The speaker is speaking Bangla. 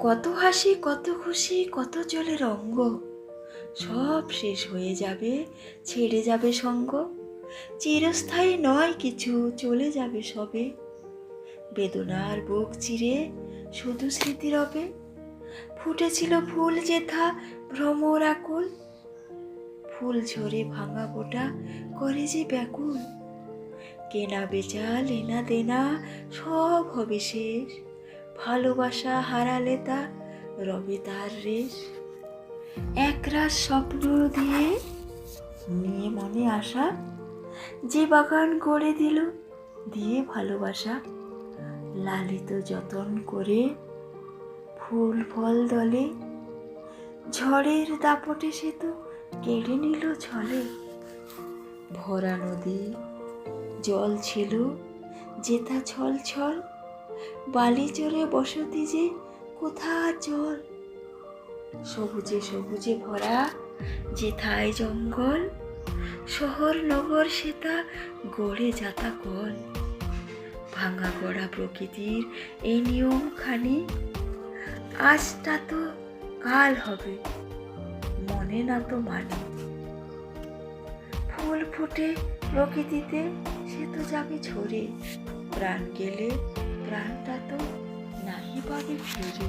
কত হাসি, কত খুশি, কত চলে রঙ্গ সব শেষ হয়ে যাবে, ছেড়ে যাবে সঙ্গ। চিরস্থায়ী নয় কিছু, চলে যাবে সবে। বেদনার বুক চিরে শুধু স্মৃতি রবে। ফুটেছিল ফুল যেথা ভ্রমর আকুল। ফুল ঝরে ভাঙা গোটা করে যে ব্যাকুল। কেনা বেচা, লেনা দেনা, সব হবে শেষ। ভালোবাসা হারালে তা রবে তার রেশ। একরাশ স্বপ্ন দিয়ে নিয়ে মনে আসা যে বাগান গড়ে দিল দিয়ে ভালোবাসা, লালিত যতন করে ফুল ফল দলে। ঝড়ের দাপটে সে তো কেড়ে নিল ছলে। ভরা নদী, জল ছিল যেথা ছল ছল বালি চরে বসতি যে কোথা জল সবুজে সবুজে ভরা যেথায় জঙ্গল, শহর নগর সেতা গড়ে যাতা কল। ভাঙা গড়া প্রকৃতির এই নিয়ম খানি আজটা তো কাল হবে, মনে না তো মানে। ফুল ফুটে প্রকৃতিতে, সে তো যাবে ঝরে। প্রাণ গেলে প্রাণটা তো নাহি পাবে ফিরে।